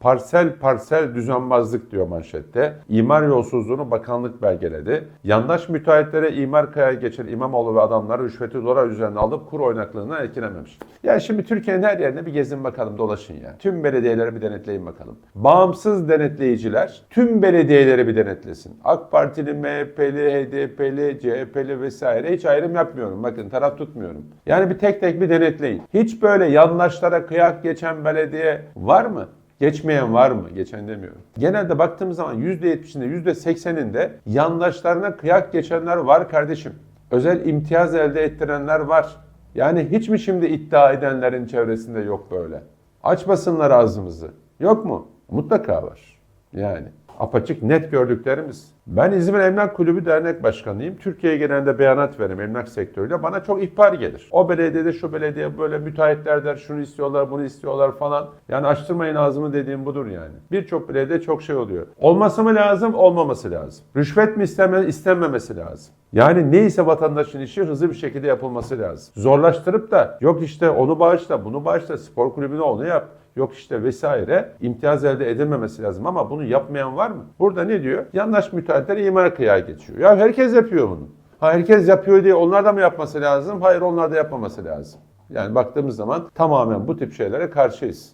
Parsel parsel düzenbazlık diyor manşette. İmar yolsuzluğunu bakanlık belgeledi. Yandaş müteahhitlere imar kaya geçen İmamoğlu ve adamları rüşveti dolar üzerine alıp kur oynaklığına etkilememiş. Ya şimdi Türkiye'nin her yerine bir gezin bakalım dolaşın ya. Tüm belediyeleri bir denetleyin bakalım. Bağımsız denetleyiciler tüm belediyeleri bir denetlesin. AK Partili, MHP'li, HDP'li, CHP'li vesaire hiç ayrım yapmıyorum. Bakın taraf tutmuyorum. Yani bir tek tek bir denetleyin. Hiç böyle yandaşlara kıyak geçen belediye var mı? Geçmeyen var mı? Geçen demiyorum. Genelde baktığımız zaman %70'inde %80'inde yandaşlarına kıyak geçenler var kardeşim. Özel imtiyaz elde ettirenler var. Yani hiç mi şimdi iddia edenlerin çevresinde yok böyle? Açmasınlar ağzımızı. Yok mu? Mutlaka var. Yani apaçık net gördüklerimiz. Ben İzmir Emlak Kulübü Dernek Başkanıyım. Türkiye genelinde beyanat veririm emlak sektörüyle. Bana çok ihbar gelir. O belediyede şu belediye böyle müteahhitler der şunu istiyorlar bunu istiyorlar falan. Yani açtırmayın ağzımı dediğim budur yani. Birçok belediyede çok şey oluyor. Olması mı lazım olmaması lazım. Rüşvet mi isteme, istenmemesi lazım. Yani neyse vatandaşın işi hızlı bir şekilde yapılması lazım. Zorlaştırıp da yok işte onu bağışla bunu bağışla spor kulübüne onu yap. Yok işte vesaire imtiyaz elde edilmemesi lazım ama bunu yapmayan var mı? Burada ne diyor? Yandaş müteahhitler imar kıyağı geçiyor. Ya herkes yapıyor bunu. Ha herkes yapıyor diye onlar da mı yapması lazım? Hayır onlar da yapmaması lazım. Yani baktığımız zaman tamamen bu tip şeylere karşıyız.